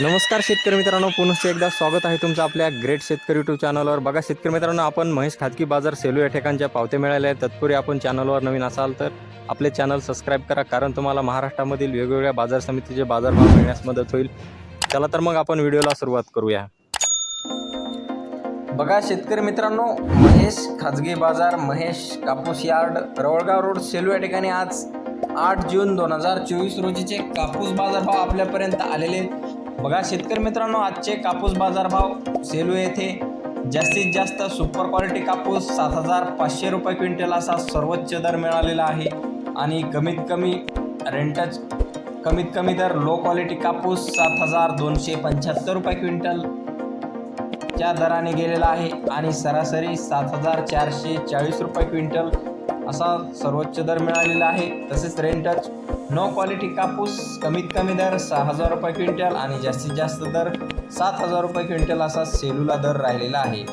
नमस्कार शेतकरी मित्रांनो पुनश्च एकदा स्वागत आहे तुमचं आपल्या ग्रेट शेतकरी यूट्यूब चॅनलवर. बघा शेतकरी मित्रांनो आपण महेश खाजगी बाजार सेलू या ठिकाणच्या पावते मिळाल्या आहेत. तत्पूर्वी आपण चॅनलवर नवीन असाल तर आपले चॅनल सबस्क्राईब करा कारण तुम्हाला महाराष्ट्रामधील वेगवेगळ्या बाजार समितीचे बाजारभाव मिळण्यास मदत होईल. चला तर मग आपण व्हिडिओला सुरुवात करूया. बघा शेतकरी मित्रांनो महेश खाजगी बाजार महेश कापूस यार्ड रवळगाव रोड सेलू या ठिकाणी आज आठ जून दोन हजार चोवीस रोजीचे कापूस बाजारभाव आपल्यापर्यंत आलेले आहेत. बघा शेतकरी मित्रांनो आजचे कापूस बाजारभाव सेलू येथे. जास्तीत जास्त सुपर क्वालिटी कापूस सात हजार पाचशे रुपये क्विंटल असा सर्वोच्च दर मिळालेला आहे. आणि कमीत कमी रेंटच कमीत कमी दर लो क्वालिटी कापूस सात हजार दोनशे पंच्याहत्तर रुपये क्विंटल च्या दराने गेलेला आहे. आणि सरासरी सात हजार चारशे चाळीस रुपये क्विंटल असा सर्वोच्च दर मिळालेला आहे. तसेच रेंटच नो क्वालिटी कापूस कमीत कमी दर सहा हजार रुपये क्विंटल आणि जास्तीत जास्त दर सात हजार रुपये क्विंटल असा सेलूला दर राहिलेला आहे.